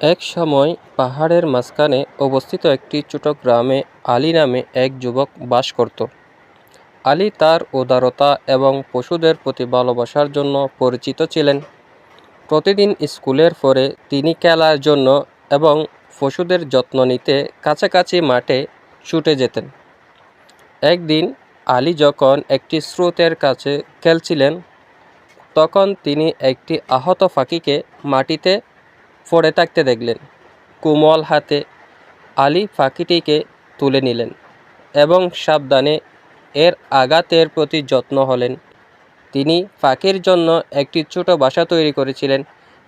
এক সময় পাহাড়ের মাঝখানে অবস্থিত একটি ছোট গ্রামে আলী নামে এক যুবক বাস করত। আলী তার উদারতা এবং পশুদের প্রতি ভালোবাসার জন্য পরিচিত ছিলেন। প্রতিদিন স্কুলের পরে তিনি খেলার জন্য এবং পশুদের যত্ন নিতে কাছাকাছি মাঠে ছুটে যেতেন। একদিন আলী যখন একটি স্রোতের কাছে খেলছিলেন, তখন তিনি একটি আহত ফাঁকিকে মাটিতে পড়ে থাকতে দেখলেন। কোমল হাতে আলী পাখিটিকে তুলে নিলেন এবং সাবধানে এর আঘাতের প্রতি যত্ন হলেন। তিনি পাখির জন্য একটি ছোট বাসা তৈরি করেছিলেন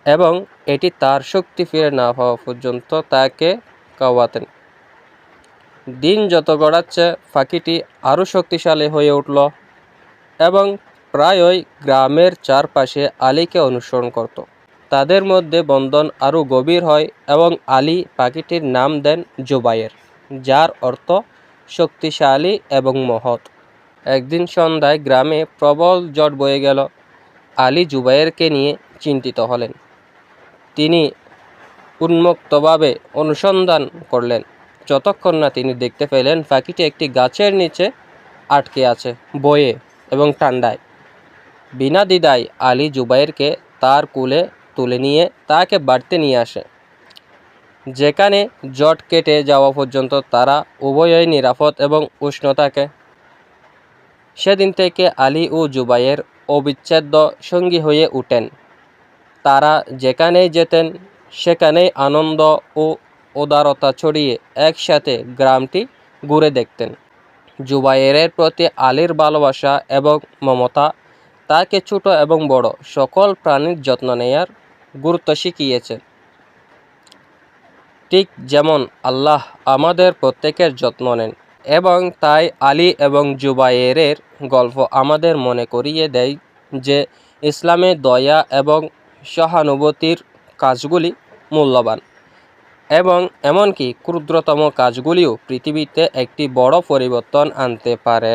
এবং এটি তার শক্তি ফিরে না হওয়া পর্যন্ত তাকে খাওয়াতেন দিন যত গড়াচ্ছে পাখিটি আরও শক্তিশালী হয়ে উঠল এবং প্রায়ই গ্রামের চারপাশে আলীকে অনুসরণ করত। তাদের মধ্যে বন্ধন আরও গভীর হয় এবং আলী পাখিটির নাম দেন জুবাইর, যার অর্থ শক্তিশালী এবং মহৎ। একদিন সন্ধ্যায় গ্রামে প্রবল জট বয়ে গেল। আলী জুবাইরকে নিয়ে চিন্তিত হলেন। তিনি উন্মুক্তভাবে অনুসন্ধান করলেন। যতক্ষণ না তিনি দেখতে পেলেন পাখিটি একটি গাছের নিচে আটকে আছে, বয়ে এবং ঠান্ডায়। বিনা দ্বিধায় আলী জুবাইরকে তার কুলে তুলে নিয়ে তাকে বাড়িতে নিয়ে আসে। যেখানে জট কেটে যাওয়া পর্যন্ত তারা উভয়ই নিরাপদ এবং উষ্ণ থাকে। সেদিন থেকে আলী ও জুবাইয়ের অবিচ্ছেদ্য সঙ্গী হয়ে উঠেন। তারা যেখানেই যেতেন, সেখানেই আনন্দ ও উদারতা ছড়িয়ে একসাথে গ্রামটি ঘুরে দেখতেন। জুবাইয়ের প্রতি আলীর ভালোবাসা এবং মমতা তাকে ছোট এবং বড় সকল প্রাণীর যত্ন নেয়ার গুরুত্ব শিখিয়েছে। ঠিক যেমন আল্লাহ আমাদের প্রত্যেকের যত্ন নেন এবং তাই আলী এবং জুবাইরের গল্প আমাদের মনে করিয়ে দেয় যে ইসলামে দয়া এবং সহানুভূতির কাজগুলি মূল্যবান এবং এমনকি ক্ষুদ্রতম কাজগুলিও পৃথিবীতে একটি বড় পরিবর্তন আনতে পারে।